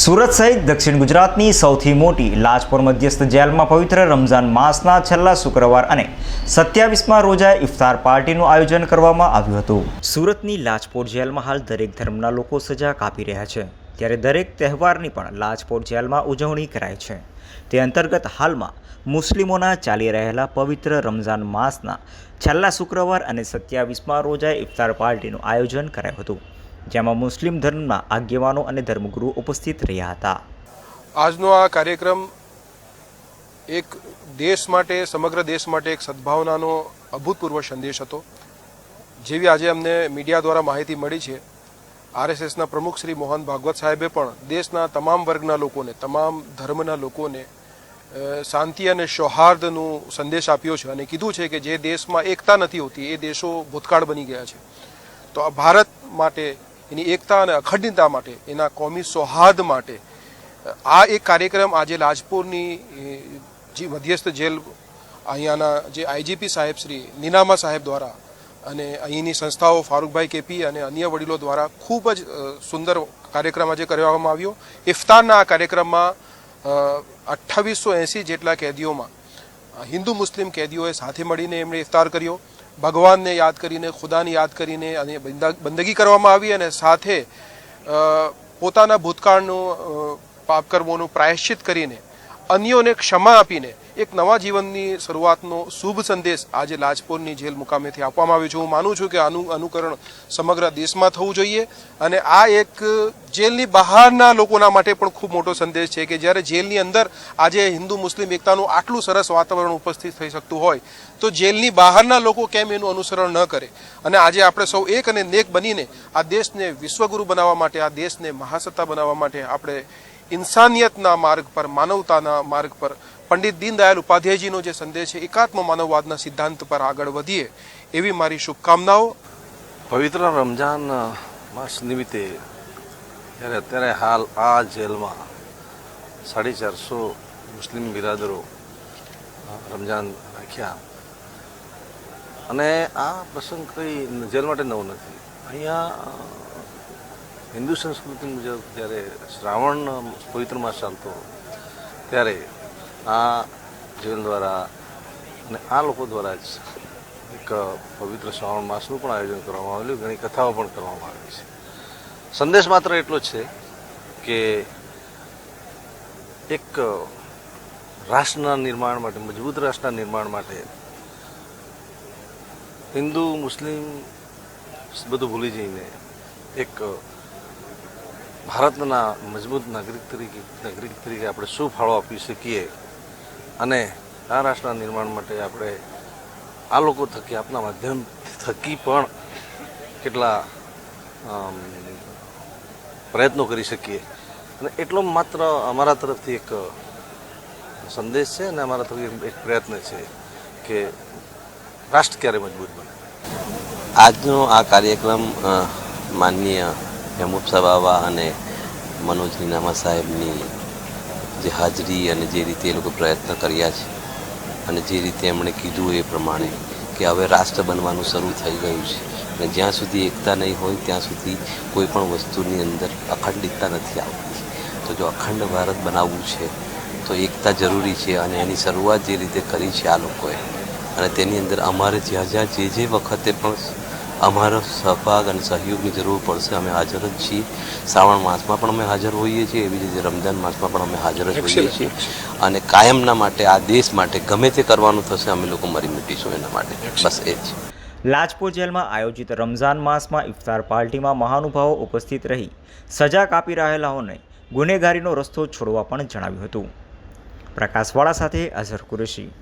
સુરત સહિત દક્ષિણ ગુજરાતની સૌથી મોટી લાજપોર મધ્યસ્થ જેલમાં પવિત્ર રમઝાન માસના છેલ્લા શુક્રવાર અને સત્યાવીસમાં રોજાએ ઇફતાર પાર્ટીનું આયોજન કરવામાં આવ્યું હતું. સુરતની લાજપોર જેલમાં હાલ દરેક ધર્મના લોકો સજા કાપી રહ્યા છે. ત્યારે દરેક તહેવારની પણ લાજપોર જેલમાં ઉજવણી કરાય છે. તે અંતર્ગત હાલમાં મુસ્લિમોના ચાલી રહેલા પવિત્ર રમઝાન માસના છેલ્લા શુક્રવાર અને સત્યાવીસમાં રોજાએ ઇફતાર પાર્ટીનું આયોજન કરાયું હતું. જેમાં મુસ્લિમ ધર્મના આગેવાનો અને ધર્મગુરુ ઉપસ્થિત રહ્યા હતા. આજનો આ કાર્યક્રમ એક દેશ માટે, સમગ્ર દેશ માટે એક સદભાવનાનો અભૂતપૂર્વ સંદેશ હતો, જેવી આજે અમને મીડિયા દ્વારા માહિતી મળી છે. આરએસએસના પ્રમુખ શ્રી મોહન ભાગવત સાહેબે પણ દેશના તમામ વર્ગના લોકોને, તમામ ધર્મના લોકોને શાંતિ અને સૌહાર્દનું સંદેશ આપ્યો છે અને કીધું છે કે જે દેશમાં એકતા નથી હોતી, એ દેશો ભૂતકાળ બની ગયા છે. તો આ ભારત માટે એની એકતા અને અખંડિતતા માટે, એના કોમી સૌહાર્દ માટે આ એક કાર્યક્રમ આજે લાજપુરની જે મધ્યસ્થ જેલ અહીંયાના જે આઈજીપી સાહેબ શ્રી નીનામા સાહેબ દ્વારા અને અહીંની સંસ્થાઓ ફારૂકભાઈ કેપી અને અન્ય વડીલો દ્વારા ખૂબ જ સુંદર કાર્યક્રમ આજે કરવામાં આવ્યો. ઇફતારના આ કાર્યક્રમમાં અઠ્ઠાવીસો એંસી જેટલા કેદીઓમાં હિન્દુ મુસ્લિમ કેદીઓએ સાથે મળીને એમણે ઇફતાર કર્યો. ભગવાનને યાદ કરીને, ખુદાને યાદ કરીને અને બંદા- બંદગી કરવામાં આવી અને સાથે પોતાના ભૂતકાળનું પાપકર્મોનું પાપ કર્મોનું પ્રાયશ્ચિત કરીને, અન્યોને ક્ષમા આપીને એક નવા જીવનની શરૂઆતનો શુભ સંદેશ આજે લાજપોરની જેલ મુકામેથી આપવામાં આવ્યો છે. હું માનું છું કે આનું, અનુકરણ સમગ્ર દેશમાં થવું જોઈએ અને આ એક જેલની બહારના લોકોના માટે પણ ખૂબ મોટો સંદેશ છે કે જ્યારે જેલની અંદર આજે હિન્દુ, મુસ્લિમ એકતાનું આટલું સરસ વાતાવરણ ઉપસ્થિત થઈ શકતું હોય, તો જેલની બહારના લોકો કેમ એનું અનુસરણ ન કરે? અને આજે આપણે સૌ એક અને નેક બનીને આ દેશને વિશ્વગુરુ બનાવવા માટે, આ દેશને મહાસત્તા બનાવવા માટે આપણે ઇન્સાનિયતના માર્ગ પર, માનવતાના માર્ગ પર પંડિત દીનદયાલ ઉપાધ્યાયજીનો જે સંદેશ છે, એકાત્મ માનવવાદના સિદ્ધાંત પર આગળ વધીએ એવી મારી શુભકામનાઓ. પવિત્ર રમજાન માસ નિમિત્તે ત્યારે અત્યારે હાલ આ જેલમાં સાડી ચારસો મુસ્લિમ બિરાદરો રમજાન રાખ્યા. અને આ પ્રસંગ કંઈ જેલ માટે નવો નથી. અહીંયા હિન્દુ સંસ્કૃતિ મુજબ જ્યારે શ્રાવણ પવિત્ર માસ ચાલતો, ત્યારે આ જીવન દ્વારા અને આ લોકો દ્વારા જ એક પવિત્ર શ્રાવણ માસનું પણ આયોજન કરવામાં આવેલું, ઘણી કથાઓ પણ કરવામાં આવી છે. સંદેશ માત્ર એટલો છે કે એક રાષ્ટ્રના નિર્માણ માટે, મજબૂત રાષ્ટ્રના નિર્માણ માટે હિન્દુ, મુસ્લિમ, બધું ભૂલી જઈને એક ભારતના મજબૂત નાગરિક તરીકે નાગરિક તરીકે આપણે શું ફાળો આપી શકીએ? અને આ રાષ્ટ્રના નિર્માણ માટે આપણે આ લોકો થકી, આપના માધ્યમ થકી પણ કેટલા પ્રયત્નો કરી શકીએ. અને એટલો માત્ર અમારા તરફથી એક સંદેશ છે અને અમારા તરફથી એક પ્રયત્ન છે કે રાષ્ટ્ર ક્યારે મજબૂત બને. આજનો આ કાર્યક્રમ માનનીય મહેબૂબ સાહેબ અને મનોજ નીનામા સાહેબની જે હાજરી અને જે રીતે એ લોકો પ્રયત્ન કર્યા છે અને જે રીતે એમણે કીધું એ પ્રમાણે કે હવે રાષ્ટ્ર બનવાનું શરૂ થઈ ગયું છે. અને જ્યાં સુધી એકતા નહીં હોય ત્યાં સુધી કોઈ પણ વસ્તુની અંદર અખંડિતતા નથી આવતી. તો જો અખંડ ભારત બનાવવું છે, તો એકતા જરૂરી છે અને એની શરૂઆત જે રીતે કરી છે આ લોકોએ. અને તેની અંદર અમારે જ્યાં જ્યાં જે જે વખતે પણ અમારો સહભાગ અને સહયોગની જરૂર પડશે. અમે હાજર જ છીએ. શ્રાવણ માસમાં પણ અમે હાજર હોઈએ છીએ. એવી જ રીતે રમજાન માસમાં પણ અમે હાજર જ હોઈએ છીએ. અને કાયમના માટે આ દેશ માટે ગમે તે કરવાનું થશે અમે લોકો મરી મીટીશું એના માટે. બસ એ જ. લાજપોર જેલમાં આયોજિત રમઝાન માસમાં ઇફતાર પાર્ટીમાં મહાનુભાવો ઉપસ્થિત રહી. સજા કાપી રહેલાઓને ગુનેગારીનો રસ્તો છોડવા પણ જણાવ્યું હતું. પ્રકાશવાળા સાથે અઝહર કુરેશી.